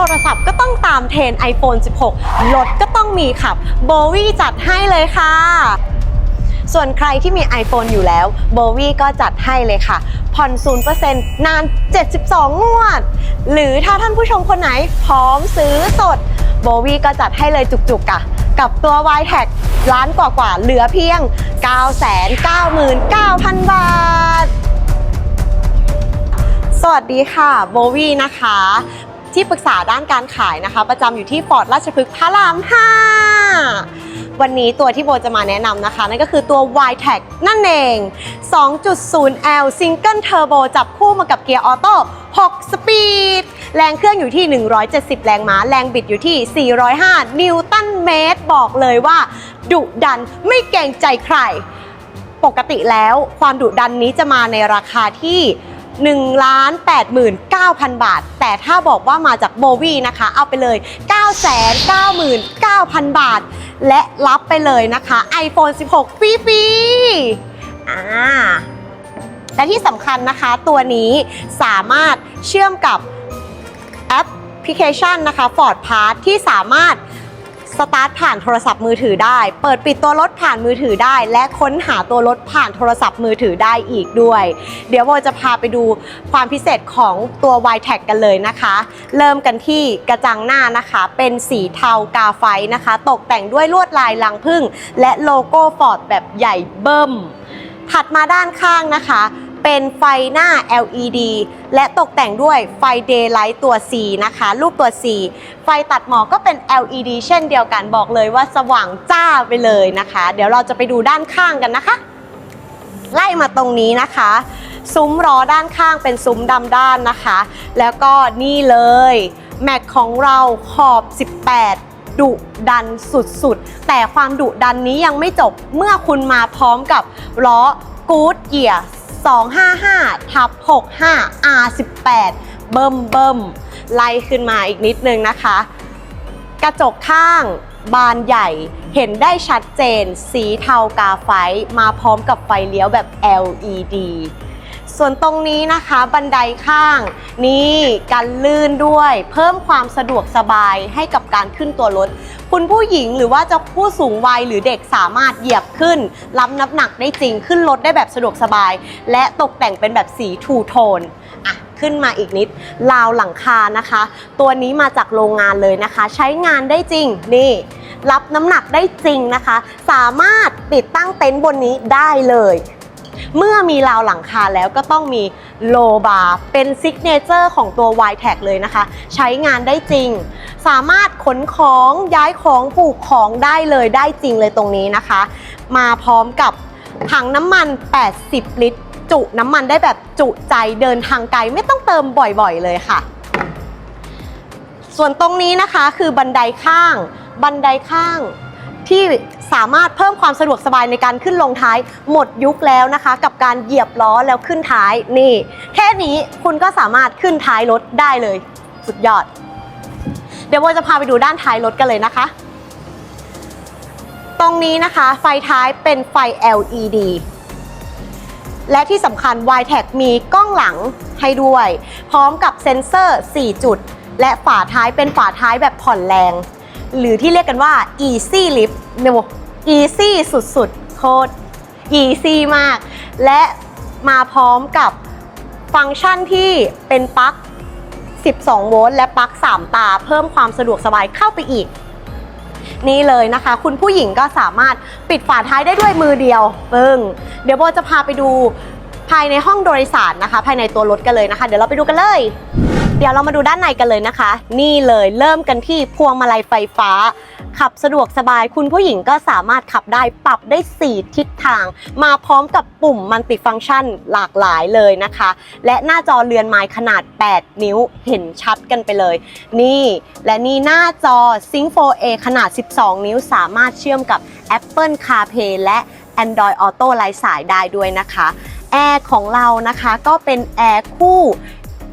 โทรศัพท์ก็ต้องตามเทรน iPhone 16 รถก็ต้องมีขับโบวี่จัดให้เลยค่ะ ส่วนใครที่มี iPhone อยู่แล้วโบวี่ก็จัดให้เลยค่ะ ผ่อน 0%นาน 72 งวด หรือถ้าท่านผู้ชมคนไหนพร้อมซื้อสดโบวี่ก็จัดให้เลยจุกๆอะกับตัว y t a g ล้านกว่าๆเหลือเพียง 999,000 บาท สวัสดีค่ะ โบวี่นะคะ ที่ปรึกษาด้านการขายนะคะ ประจำอยู่ที่ฟอร์ดราชพฤกษ์พระราม5วันนี้ตัวที่โบจะมาแนะนำนะคะ นั่นก็คือตัว y t a g นั่นเอง 2.0L Single Turbo จับคู่มากับเกียร์ออโต้6สปีด แรงเครื่องอยู่ที่ 170 แรงม้า แรงบิดอยู่ที่ 405 นิวตันเมตร บอกเลยว่า ดุดันไม่เกรงใจใคร ปกติแล้วความดุดันนี้จะมาในราคาที่ 1ล้าน89,000 บาท แต่ถ้าบอกว่ามาจากโบวีนะคะ เอาไปเลย 999,000 บาท และรับไปเลยนะคะ iPhone 16 ฟรีๆอ่าและที่สำคัญนะคะตัวนี้สามารถเชื่อมกับแอปพลิเคชันนะคะ Ford Pass ที่สามารถ สตาร์ทผ่านโทรศัพท์มือถือได้ เปิดปิดตัวรถผ่านมือถือได้ และค้นหาตัวรถผ่านโทรศัพท์มือถือได้อีกด้วย เดี๋ยวโบจะพาไปดูความพิเศษของตัว y t a g กันเลยนะคะ เริ่มกันที่กระจังหน้านะคะ เป็นสีเทากาไฟนะคะ ตกแต่งด้วยลวดลายลังพึ่ง และโลโก้ Ford แบบใหญ่เบิ่มถัดมาด้านข้างนะคะ เป็นไฟหน้า LED และตกแต่งด้วยไฟ Daylight ตัว C นะคะ รูปตัว C ไฟตัดหมอกก็เป็น LED เช่นเดียวกันบอกเลยว่าสว่างจ้าไปเลยนะคะ เดี๋ยวเราจะไปดูด้านข้างกันนะคะ ไล่มาตรงนี้นะคะซุ้มล้อด้านข้างเป็นซุ้มดำด้านนะคะ แล้วก็นี่เลยแม็กของเราขอบ 18ดุดันสุดๆ แต่ความดุดันนี้ยังไม่จบเมื่อคุณมาพร้อมกับล้อ Good Gear 255ทับ65 R18 เบิ่มเบิ่มไล่ขึ้นมาอีกนิดนึงนะคะ กระจกข้างบานใหญ่เห็นได้ชัดเจน สีเทากาไฟมาพร้อมกับไฟเลี้ยวแบบ LED ส่วนตรงนี้นะคะบันไดข้าง นี่กันลื่นด้วย เพิ่มความสะดวกสบายให้กับการขึ้นตัวรถ คุณผู้หญิงหรือว่าจะผู้สูงวัยหรือเด็กสามารถเหยียบขึ้นรับน้ำหนักได้จริงขึ้นรถได้แบบสะดวกสบาย และตกแต่งเป็นแบบสีทูโทนอะขึ้นมาอีกนิดราวหลังคานะคะ ตัวนี้มาจากโรงงานเลยนะคะ ใช้งานได้จริงนี่ รับน้ำหนักได้จริงนะคะ สามารถติดตั้งเต็นท์บนนี้ได้เลย เมื่อมีราวหลังคาแล้วก็ต้องมีโลบาร์เป็นซิกเนเจอร์ของตัว y t a g เลยนะคะ ใช้งานได้จริง สามารถขนของย้ายของปลูกของได้เลยได้จริงเลยตรงนี้นะคะ มาพร้อมกับถังน้ำมัน 80 ลิตร จุน้ำมันได้แบบจุใจเดินทางไกลไม่ต้องเติมบ่อยๆเลยค่ะ ส่วนตรงนี้นะคะคือบันไดข้าง บันไดข้างที่ สามารถเพิ่มความสะดวกสบายในการขึ้นลงท้ายหมดยุคแล้วนะคะ กับการเหยียบล้อแล้วขึ้นท้ายนี่ แค่นี้คุณก็สามารถขึ้นท้ายรถได้เลย สุดยอด เดี๋ยวโบจะพาไปดูด้านท้ายรถกันเลยนะคะ ตรงนี้นะคะ ไฟท้ายเป็นไฟ LED และที่สำคัญ y t a g มีกล้องหลังให้ด้วย พร้อมกับเซ็นเซอร์ 4 จุด และฝาท้ายเป็นฝาท้ายแบบผ่อนแรง หรือที่เรียกกันว่า easy lift เน อีซี่สุดๆ โคตรอีซี่มาก และมาพร้อมกับฟังก์ชันที่เป็นปลั๊ก 12 โวลต์และปลั๊ก 3 ตา เพิ่มความสะดวกสบายเข้าไปอีก นี่เลยนะคะ คุณผู้หญิงก็สามารถปิดฝาท้ายได้ด้วยมือเดียว ปึ้ง เดี๋ยวโบจะพาไปดู ภายในห้องโดยสารนะคะ ภายในตัวรถกันเลยนะคะ เดี๋ยวเราไปดูกันเลย เดี๋ยวเรามาดูด้านในกันเลยนะคะ นี่เลยเริ่มกันที่พวงมาลัยไฟฟ้า ขับสะดวกสบายคุณผู้หญิงก็สามารถขับได้ปรับได้ 4 ทิศทาง มาพร้อมกับปุ่มมัลติฟังก์ชันหลากหลายเลยนะคะ และหน้าจอเรือนไม้ขนาด 8 นิ้วเห็นชัดกันไปเลย นี่และนี่หน้าจอ Sync 4A ขนาด 12 นิ้วสามารถเชื่อมกับ Apple CarPlay และ Android Auto ไร้สายได้ด้วยนะคะ แอร์ของเรานะคะก็เป็นแอร์คู่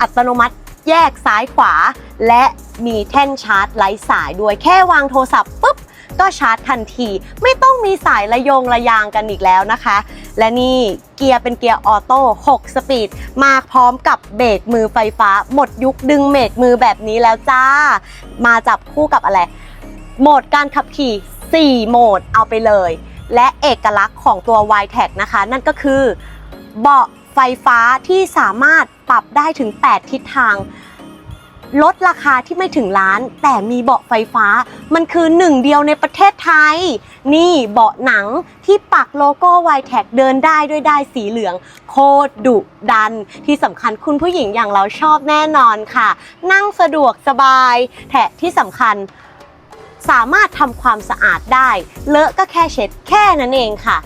อัตโนมัติแยกซ้ายขวา และมีแท่นชาร์จไร้สายด้วยแค่วางโทรศัพท์ปุ๊บก็ชาร์จทันที ไม่ต้องมีสายระยงระยางกันอีกแล้วนะคะ และนี่เกียร์เป็นเกียร์ออโต้ 6 สปีด มาพร้อมกับเบรกมือไฟฟ้า หมดยุคดึงเบรกมือแบบนี้แล้วจ้า มาจับคู่กับอะไร โหมดการขับขี่ 4 โหมดเอาไปเลย และเอกลักษณ์ของตัว y t a g นะคะ นั่นก็คือ เบาะไฟฟ้าที่สามารถปรับได้ถึง 8 ทิศทาง ลดราคาที่ไม่ถึงล้าน แต่มีเบาะไฟฟ้า มันคือหนึ่งเดียวในประเทศไทย นี่เบาะหนังที่ปักโลโก้ y t a g เดินได้ด้วยได้สีเหลือง โคตรดุดัน ที่สำคัญคุณผู้หญิงอย่างเราชอบแน่นอนค่ะ นั่งสะดวกสบาย แถะที่สำคัญสามารถทำความสะอาดได้ เลอะก็แค่เช็ดแค่นั้นเองค่ะ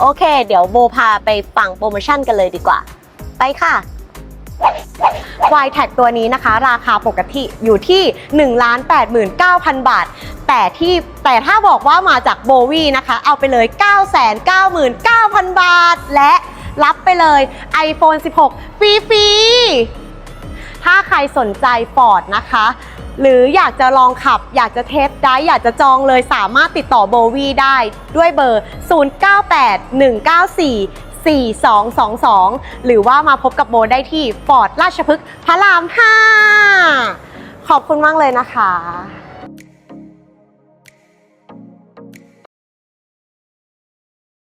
โอเค เดี๋ยวโบพาไปฟังโปรโมชั่นกันเลยดีกว่า ไปค่ะ y t a g ตัวนี้นะคะ ราคาปกติอยู่ที่ 1 8 9 0 0 0 บาท แต่ที่แต่ถ้าบอกว่ามาจากโบวีนะคะ เอาไปเลย 9 9 9 0 0 0 บาท และรับไปเลย iPhone 16 ฟรีๆ ถ้าใครสนใจฟอร์ดนะคะ หรืออยากจะลองขับ อยากจะเทสได้ อยากจะจองเลยสามารถติดต่อโบวีได้ด้วยเบอร์ 0981944222 หรือว่ามาพบกับโบได้ที่ฟอร์ดราชพฤกษ์พระราม 5 ขอบคุณมากเลยนะคะ